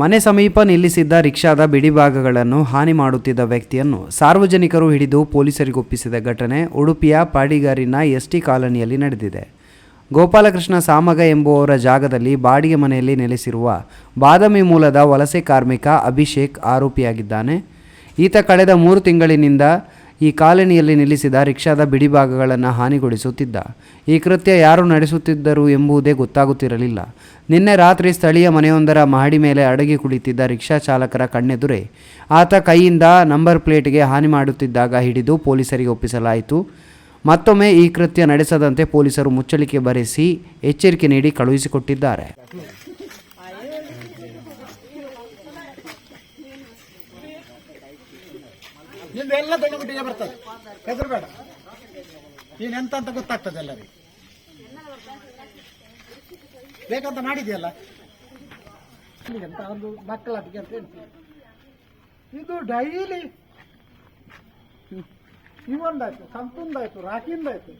ಮನೆ ಸಮೀಪ ನಿಲ್ಲಿಸಿದ್ದ ರಿಕ್ಷಾದ ಬಿಡಿಭಾಗಗಳನ್ನು ಹಾನಿ ಮಾಡುತ್ತಿದ್ದ ವ್ಯಕ್ತಿಯನ್ನು ಸಾರ್ವಜನಿಕರು ಹಿಡಿದು ಪೊಲೀಸರಿಗೊಪ್ಪಿಸಿದ ಘಟನೆ ಉಡುಪಿಯ ಪಾಡಿಗಾರಿನ ಎಸ್ಟಿ ಕಾಲೋನಿಯಲ್ಲಿ ನಡೆದಿದೆ. ಗೋಪಾಲಕೃಷ್ಣ ಸಾಮಗ ಎಂಬುವವರ ಜಾಗದಲ್ಲಿ ಬಾಡಿಗೆ ಮನೆಯಲ್ಲಿ ನೆಲೆಸಿರುವ ಬಾದಾಮಿ ಮೂಲದ ವಲಸೆ ಕಾರ್ಮಿಕ ಅಭಿಷೇಕ್ ಆರೋಪಿಯಾಗಿದ್ದಾನೆ. ಈತ ಕಳೆದ ಮೂರು ತಿಂಗಳಿನಿಂದ ಈ ಕಾಲನಿಯಲ್ಲಿ ನಿಲ್ಲಿಸಿದ ರಿಕ್ಷಾದ ಬಿಡಿಭಾಗಗಳನ್ನು ಹಾನಿಗೊಳಿಸುತ್ತಿದ್ದ. ಈ ಕೃತ್ಯ ಯಾರು ನಡೆಸುತ್ತಿದ್ದರು ಎಂಬುದೇ ಗೊತ್ತಾಗುತ್ತಿರಲಿಲ್ಲ. ನಿನ್ನೆ ರಾತ್ರಿ ಸ್ಥಳೀಯ ಮನೆಯೊಂದರ ಮಹಡಿ ಮೇಲೆ ಅಡಗಿ ಕುಳಿತಿದ್ದ ರಿಕ್ಷಾ ಚಾಲಕರ ಕಣ್ಣೆದುರೇ ಆತ ಕೈಯಿಂದ ನಂಬರ್ ಪ್ಲೇಟ್ಗೆ ಹಾನಿ ಮಾಡುತ್ತಿದ್ದಾಗ ಹಿಡಿದು ಪೊಲೀಸರಿಗೆ ಒಪ್ಪಿಸಲಾಯಿತು. ಮತ್ತೊಮ್ಮೆ ಈ ಕೃತ್ಯ ನಡೆಸದಂತೆ ಪೊಲೀಸರು ಮುಚ್ಚಳಿಕೆ ಬರೆಸಿ ಎಚ್ಚರಿಕೆ ನೀಡಿ ಕಳುಹಿಸಿಕೊಟ್ಟಿದ್ದಾರೆ. ನಿಂದು ಎಲ್ಲ ದೊಡ್ಡ ಬರ್ತದೆ. ಹೆಸರು ಬೇಡ. ನೀನೆಂತ ಅಂತ ಗೊತ್ತಾಗ್ತದೆ ಎಲ್ಲರಿಗೆ. ಬೇಕಂತ ಮಾಡಿದೆಯಲ್ಲ ಅಂತ ಒಂದು ಮಕ್ಕಳಿಗೆ ಅಂತ ಹೇಳ್ತೀವಿ ಇದು ಡೈಲಿ ಇವೊಂದಾಯ್ತು ಸಂತುಂದಾಯ್ತು ರಾಕಿಂದಾಯ್ತು